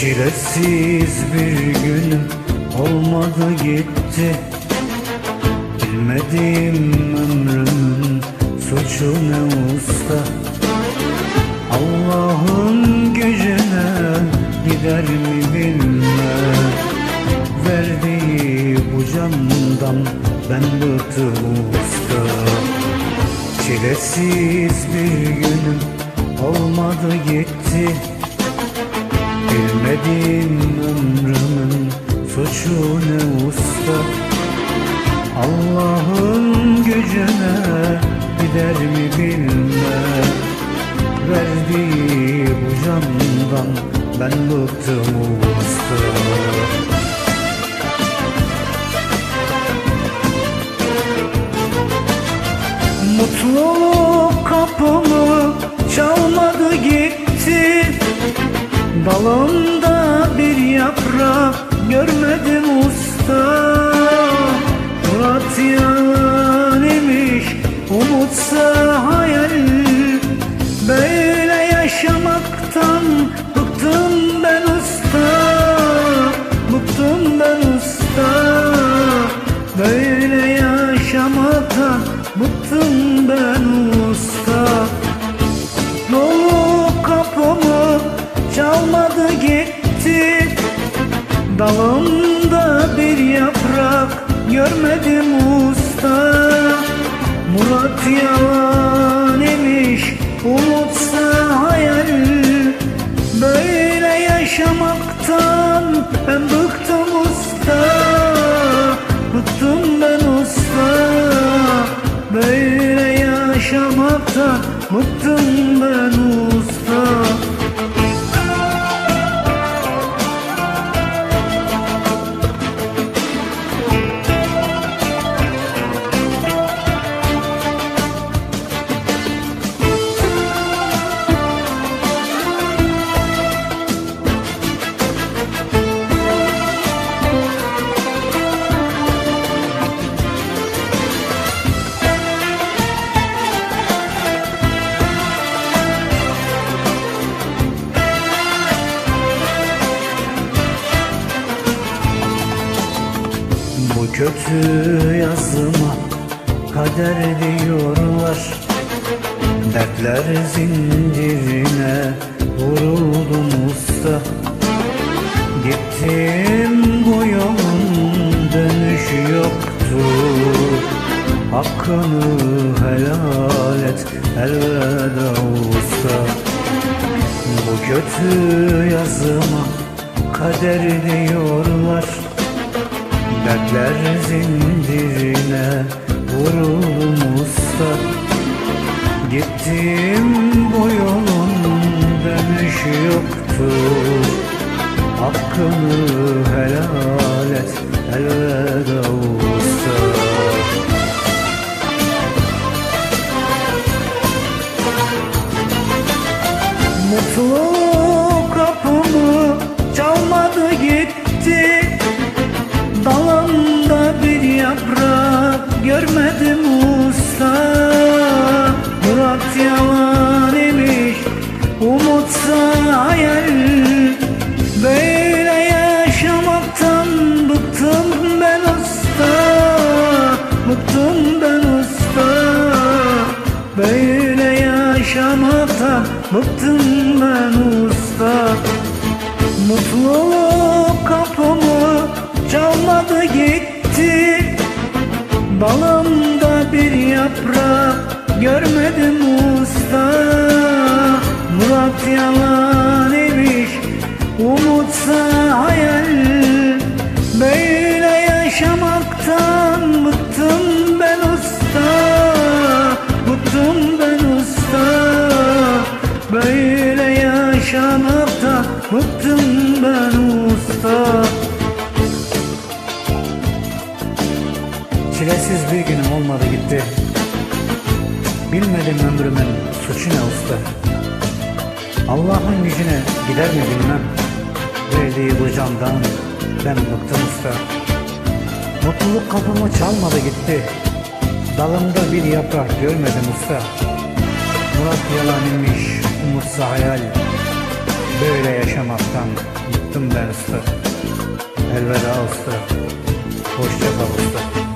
Çilesiz bir günüm olmadı gitti. Bilmediğim ömrümün suçu ne usta. Allah'ın gücüne gider mi bilmem. Verdiği bu candan ben bıktım usta. Çilesiz bir günüm olmadı gitti Bilmediğim ömrümün suçu ne usta? Allah'ın gücüne gider mi bilmem. Verdiği bu candan ben bıktım usta Dalımda bir yaprak görmedim usta. Murat yalan imiş umutsa hayal. Böyle yaşamaktan bıktım ben usta. Bıktım ben usta. Böyle yaşamaktan bıktım ben usta çalmadı gitti. Dalımda bir yaprak görmedim usta. Murat yalan imiş umutsa hayal. Böyle yaşamaktan ben bıktım usta. Bıktım ben usta. Böyle yaşamaktan bıktım Bu kötü yazıma kader diyorlar. Dertler zincirine vuruldum usta. Gittim bu yolun dönüşü yoktu. Hakkını helal et elveda usta. Bu kötü yazıma kader diyorlar Dertler zincirine vuruldum usta Gittim bu yolun dönüşü yoktu. Hakkını helal et elveda usta bıktım ben usta. Mutluluk kapımı çalmadı gitti. Dalımda bir yaprak görmedim Çilesiz bir günüm olmadı gitti. Bilmedim ömrümün suçu ne usta. Allah'ın gücüne gider mi bilmem. Verdiği bu candan ben bıktım usta. Mutluluk kapımı çalmadı gitti. Dalımda bir yaprak görmedim usta. Murat yalan imiş umutsa hayal. Böyle yaşamaktan bıktım ben usta. Elveda usta. Hoşça kal usta.